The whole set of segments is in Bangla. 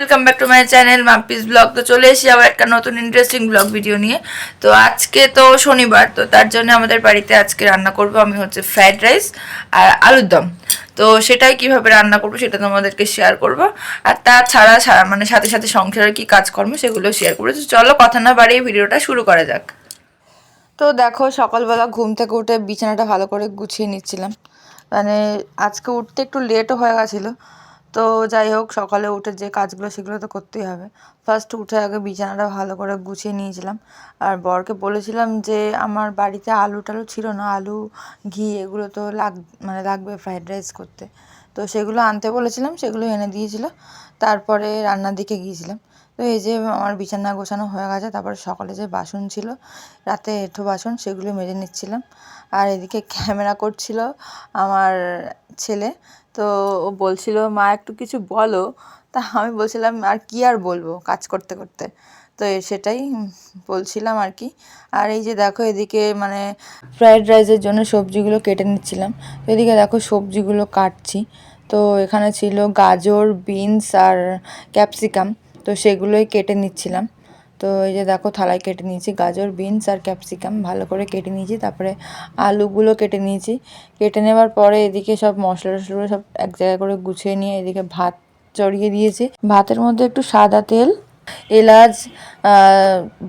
Welcome back to my channel মাপিস blog তো চলে এসেছি আবার একটা নতুন ইন্টারেস্টিং ব্লগ ভিডিও নিয়ে। তো আজকে তো শনিবার, তো তার জন্য আমাদের বাড়িতে আজকে রান্না করব আমি হচ্ছে ফ্রাইড রাইস আর আলুর দম। তো সেটাই কীভাবে রান্না করব সেটা তোমাদেরকে শেয়ার করব। আর তাছাড়া মানে সাথে সাথে সংসারের কি কাজকর্ম সেগুলো শেয়ার করব। তো চলো কথা না বাড়িয়ে ভিডিওটা শুরু করা যাক। তো দেখো, সকালবেলা ঘুম থেকে উঠে বিছানাটা ভালো করে গুছিয়ে নিচ্ছিলাম। মানে আজকে উঠতে একটু লেটও হয়ে গেছিল। তো যাই হোক, সকালে উঠে যে কাজগুলো সেগুলো তো করতেই হবে। ফার্স্ট উঠে আগে বিছানাটা ভালো করে গুছিয়ে নিয়েছিলাম। আর বরকে বলেছিলাম যে, আমার বাড়িতে আলু টালু ছিল না, আলু, ঘি এগুলো তো লাগ মানে লাগবে ফ্রাইড রাইস করতে। তো সেগুলো আনতে বলেছিলাম, সেগুলো এনে দিয়েছিল। তারপরে রান্নার দিকে গিয়েছিলাম। তো এই যে আমার বিছানা গোছানো হয়ে গেছে, তারপরে সকালে যে বাসন ছিল, রাতে এঁঠো বাসন, সেগুলো মেজে নিচ্ছিলাম। আর এদিকে ক্যামেরা করছিল আমার ছেলে। তো ও বলছিল, মা, একটু কিছু বলো। তা আমি বলছিলাম, আর কি আর বলব কাজ করতে করতে? তো সেটাই বলছিলাম আর কি। আর এই যে দেখো, এদিকে মানে ফ্রায়েড রাইসের জন্য সবজিগুলো কেটে নিচ্ছিলাম। তো এদিকে দেখো, সবজিগুলো কাটছি। তো এখানে ছিল গাজর, বিনস আর ক্যাপসিকাম। তো সেগুলোই কেটে নিচ্ছিলাম। তো এই যে দেখো থালায় কেটে নিয়েছি গাজর, বিনস আর ক্যাপসিকাম। ভালো করে কেটে নিয়েছি, তারপরে আলুগুলো কেটে নিয়েছি। কেটে নেওয়ার পরে এদিকে সব মশলা টশলাগুলো সব এক জায়গায় করে গুছিয়ে নিয়ে এদিকে ভাত চড়িয়ে দিয়েছি। ভাতের মধ্যে একটু সাদা তেল এলাচ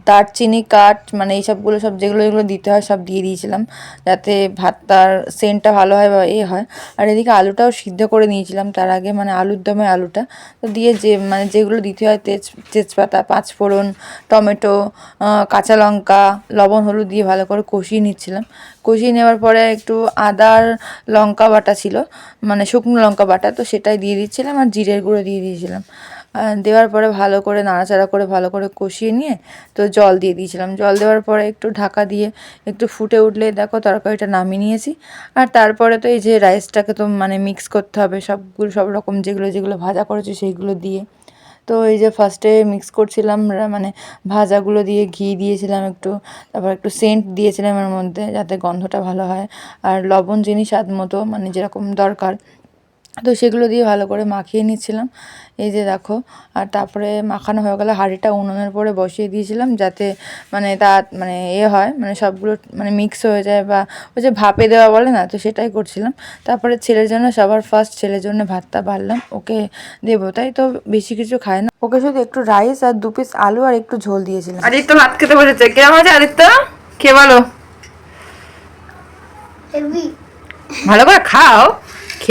দারচিনি, কাঠ মানে এই সবগুলো সব যেগুলো যেগুলো দিতে হয় সব দিয়ে দিয়েছিলাম যাতে ভাতটার সেন্টটা ভালো হয় বা এ হয়। আর এদিকে আলুটাও সিদ্ধ করে নিয়েছিলাম তার আগে মানে আলুর দমে আলুটা। তো দিয়ে যে মানে যেগুলো দিতে হয় তেজ, তেজপাতা, পাঁচফোড়ন, টমেটো কাঁচা লঙ্কা, লবণ, হলুদ দিয়ে ভালো করে কষিয়ে নিচ্ছিলাম। কষিয়ে নেওয়ার পরে একটু আদার লঙ্কা বাটা ছিল মানে শুকনো লঙ্কা বাটা, তো সেটাই দিয়ে দিচ্ছিলাম আর জিরের গুঁড়ো দিয়ে দিয়েছিলাম। দেওয়ার পরে ভালো করে নাড়াচাড়া করে ভালো করে কষিয়ে নিয়ে তো জল দিয়ে দিয়েছিলাম। জল দেওয়ার পরে একটু ঢাকা দিয়ে একটু ফুটে উঠলে দেখো তরকারিটা নামিয়ে নিয়েছি। আর তারপরে তো এই যে রাইসটাকে তো মানে মিক্স করতে হবে, সবগুলো সব রকম যেগুলো যেগুলো ভাজা করেছি সেইগুলো দিয়ে। তো এই যে ফার্স্টে মিক্স করছিলাম মানে ভাজাগুলো দিয়ে ঘি দিয়েছিলাম একটু, তারপর একটু সেন্ট দিয়েছিলাম এর মধ্যে যাতে গন্ধটা ভালো হয়। আর লবণ জিনিস স্বাদ মতো মানে যেরকম দরকার। তো সেগুলো দিয়ে ভালো করে মাখিয়ে নিচ্ছিলাম। এই যে দেখো আর তারপরে মাখানো হয়ে গেলে হাঁড়িটা উনুনের পরে বসিয়ে দিয়েছিলাম যাতে মানে তা মানে এ হয় মানে সবগুলো মানে মিক্স হয়ে যায় বা ওই যে ভাপে দেওয়া বলে না তো সেটাই করছিলাম। তারপরে ছেলের জন্য সবার ফার্স্ট ছেলের জন্য ভাতটা বাড়লাম ওকে দেবো। তাই তো বেশি কিছু খায় না। ওকে শুধু একটু রাইস আর দু পিস আলু আর একটু ঝোল দিয়েছিলাম। আদিত্য ভাত খেতে বসেছে। কেমন আছে আদিত্য? খেয়ে বলো? ভালো করে খাও।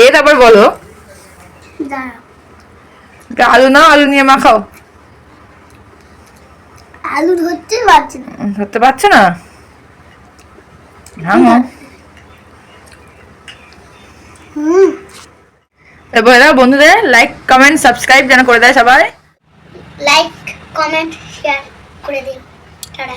খেয়ে তারপর বলো। আলু নাও আলু নিয়ে মাখাও আলু ধরতে পারছি না। ধরতে পারছ না? হ্যাঁ হ্যাঁ। দাও বন্ধুদের লাইক কমেন্ট সাবস্ক্রাইব যেন করে দেয় সবাই। লাইক কমেন্ট শেয়ার করে টাটা।